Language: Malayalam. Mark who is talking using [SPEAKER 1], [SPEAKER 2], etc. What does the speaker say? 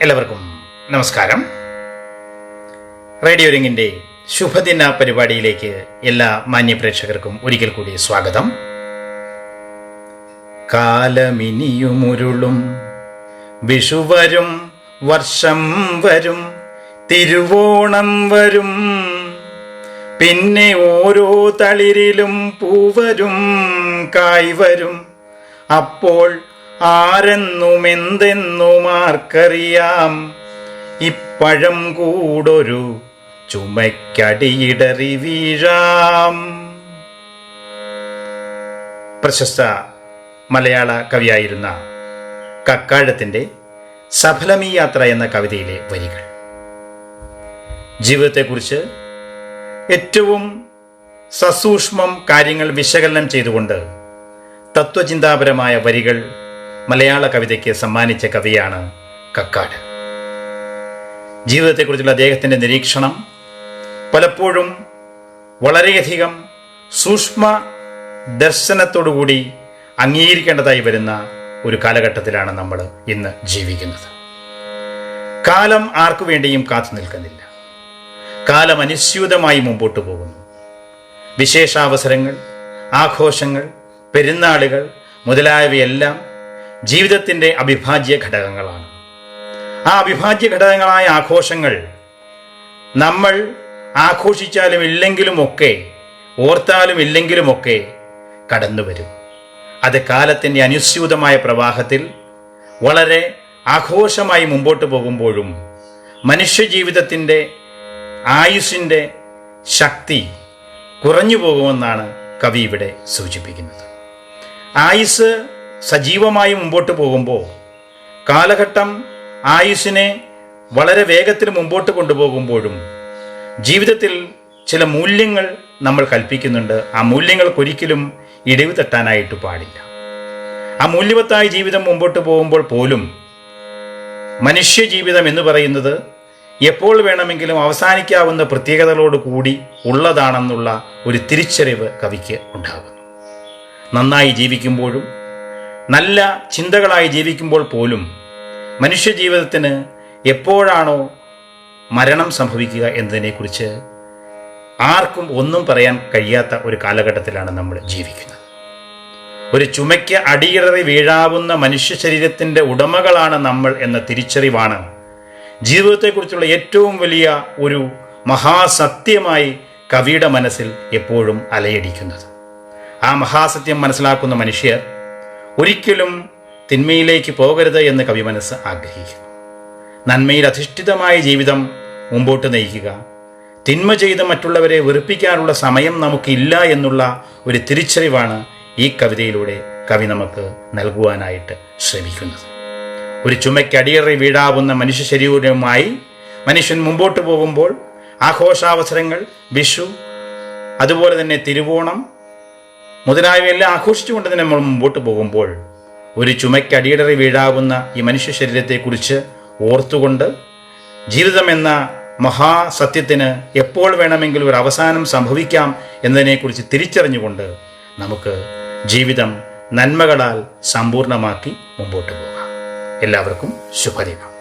[SPEAKER 1] എല്ലാവർക്കും നമസ്കാരം. റേഡിയോ രംഗിന്റെ ശുഭദിന പരിപാടിയിലേക്ക് എല്ലാ മാന്യ പ്രേക്ഷകർക്കും ഒരിക്കൽ കൂടി സ്വാഗതം. കാലമിനിയുമുരുളും വിഷു വരും വർഷം വരും തിരുവോണം വരും. പിന്നെ ഓരോ തളിരിലും പൂവരും കായ് വരും. അപ്പോൾ ആരെന്നും എന്തെന്നും ആർക്കറിയാം ഇപ്പഴം കൂടൊരു ചുമയ്ക്കടിയിടറി വീഴാം. പ്രശസ്ത മലയാള കവിയായിരുന്ന കക്കാഴത്തിന്റെ സഫലമീ യാത്ര എന്ന കവിതയിലെ വരികൾ. ജീവിതത്തെക്കുറിച്ച് ഏറ്റവും സസൂക്ഷ്മം കാര്യങ്ങൾ വിശകലനം ചെയ്തുകൊണ്ട് തത്വചിന്താപരമായ വരികൾ മലയാള കവിതയ്ക്ക് സമ്മാനിച്ച കവിയാണ് കക്കാട്. ജീവിതത്തെക്കുറിച്ചുള്ള അദ്ദേഹത്തിന്റെ നിരീക്ഷണം പലപ്പോഴും വളരെയധികം സൂക്ഷ്മ ദർശനത്തോടുകൂടി അംഗീകരിക്കേണ്ടതായി വരുന്ന ഒരു കാലഘട്ടത്തിലാണ് നമ്മൾ ഇന്ന് ജീവിക്കുന്നത്. കാലം ആർക്കു വേണ്ടിയും കാത്തു നിൽക്കുന്നില്ല. കാലം അനുസ്യൂതമായി മുമ്പോട്ട് പോകുന്നു. വിശേഷാവസരങ്ങൾ ആഘോഷങ്ങൾ പെരുന്നാളുകൾ മുതലായവയെല്ലാം ജീവിതത്തിന്റെ അവിഭാജ്യ ഘടകങ്ങളാണ്. ആ അവിഭാജ്യ ഘടകങ്ങളായ ആഘോഷങ്ങൾ നമ്മൾ ആഘോഷിച്ചാലും ഇല്ലെങ്കിലുമൊക്കെ ഓർത്താലും ഇല്ലെങ്കിലുമൊക്കെ കടന്നു വരും. അത് കാലത്തിന്റെ അനുസ്യൂതമായ പ്രവാഹത്തിൽ വളരെ ആഘോഷമായി മുമ്പോട്ട് പോകുമ്പോഴും മനുഷ്യജീവിതത്തിന്റെ ആയുസിന്റെ ശക്തി കുറഞ്ഞു പോകുമെന്നാണ് കവി ഇവിടെ സൂചിപ്പിക്കുന്നത്. ആയുസ് സജീവമായി മുമ്പോട്ട് പോകുമ്പോൾ കാലഘട്ടം ആയുസിനെ വളരെ വേഗത്തിൽ മുമ്പോട്ട് കൊണ്ടുപോകുമ്പോഴും ജീവിതത്തിൽ ചില മൂല്യങ്ങൾ നമ്മൾ കൽപ്പിക്കുന്നുണ്ട്. ആ മൂല്യങ്ങൾക്കൊരിക്കലും ഇടിവ് തട്ടാനായിട്ട് പാടില്ല. ആ മൂല്യവത്തായ ജീവിതം മുമ്പോട്ട് പോകുമ്പോൾ പോലും മനുഷ്യ ജീവിതം എന്ന് പറയുന്നത് എപ്പോൾ വേണമെങ്കിലും അവസാനിക്കാവുന്ന പ്രത്യേകതകളോട് കൂടി ഉള്ളതാണെന്നുള്ള ഒരു തിരിച്ചറിവ് കവിക്ക് ഉണ്ടാകുന്നു. നന്നായി ജീവിക്കുമ്പോഴും നല്ല ചിന്തകളായി ജീവിക്കുമ്പോൾ പോലും മനുഷ്യ ജീവിതത്തിന് എപ്പോഴാണോ മരണം സംഭവിക്കുക എന്നതിനെക്കുറിച്ച് ആർക്കും ഒന്നും പറയാൻ കഴിയാത്ത ഒരു കാലഘട്ടത്തിലാണ് നമ്മൾ ജീവിക്കുന്നത്. ഒരു ചുമയ്ക്ക് അടിയിററി വീഴാവുന്ന മനുഷ്യ ശരീരത്തിന്റെ ഉടമകളാണ് നമ്മൾ എന്ന തിരിച്ചറിവാണ് ജീവിതത്തെക്കുറിച്ചുള്ള ഏറ്റവും വലിയ ഒരു മഹാസത്യമായി കവിയുടെ മനസ്സിൽ എപ്പോഴും അലയടിക്കുന്നത്. ആ മഹാസത്യം മനസ്സിലാക്കുന്ന മനുഷ്യർ ഒരിക്കലും തിന്മയിലേക്ക് പോകരുത് എന്ന് കവി മനസ്സ് ആഗ്രഹിക്കുന്നു. നന്മയിൽ അധിഷ്ഠിതമായ ജീവിതം മുമ്പോട്ട് നയിക്കുക. തിന്മ ചെയ്ത് മറ്റുള്ളവരെ വെറുപ്പിക്കാനുള്ള സമയം നമുക്കില്ല എന്നുള്ള ഒരു തിരിച്ചറിവാണ് ഈ കവിതയിലൂടെ കവി നമുക്ക് നൽകുവാനായിട്ട് ശ്രമിക്കുന്നത്. ഒരു ചുമയ്ക്കടിയറി വീടാവുന്ന മനുഷ്യ ശരീരവുമായി മനുഷ്യൻ മുമ്പോട്ട് പോകുമ്പോൾ ആഘോഷാവസരങ്ങൾ വിഷു അതുപോലെ തന്നെ തിരുവോണം മുതലായവയെല്ലാം ആഘോഷിച്ചുകൊണ്ട് തന്നെ നമ്മൾ മുമ്പോട്ട് പോകുമ്പോൾ ഒരു ചുമയ്ക്ക് അടിയടറി വീഴാവുന്ന ഈ മനുഷ്യ ശരീരത്തെക്കുറിച്ച് ഓർത്തുകൊണ്ട് ജീവിതം എന്ന മഹാസത്യത്തിന് എപ്പോൾ വേണമെങ്കിലും ഒരു അവസാനം സംഭവിക്കാം എന്നതിനെക്കുറിച്ച് തിരിച്ചറിഞ്ഞുകൊണ്ട് നമുക്ക് ജീവിതം നന്മകളാൽ സമ്പൂർണമാക്കി മുമ്പോട്ട് പോകാം. എല്ലാവർക്കും ശുഭദിനം.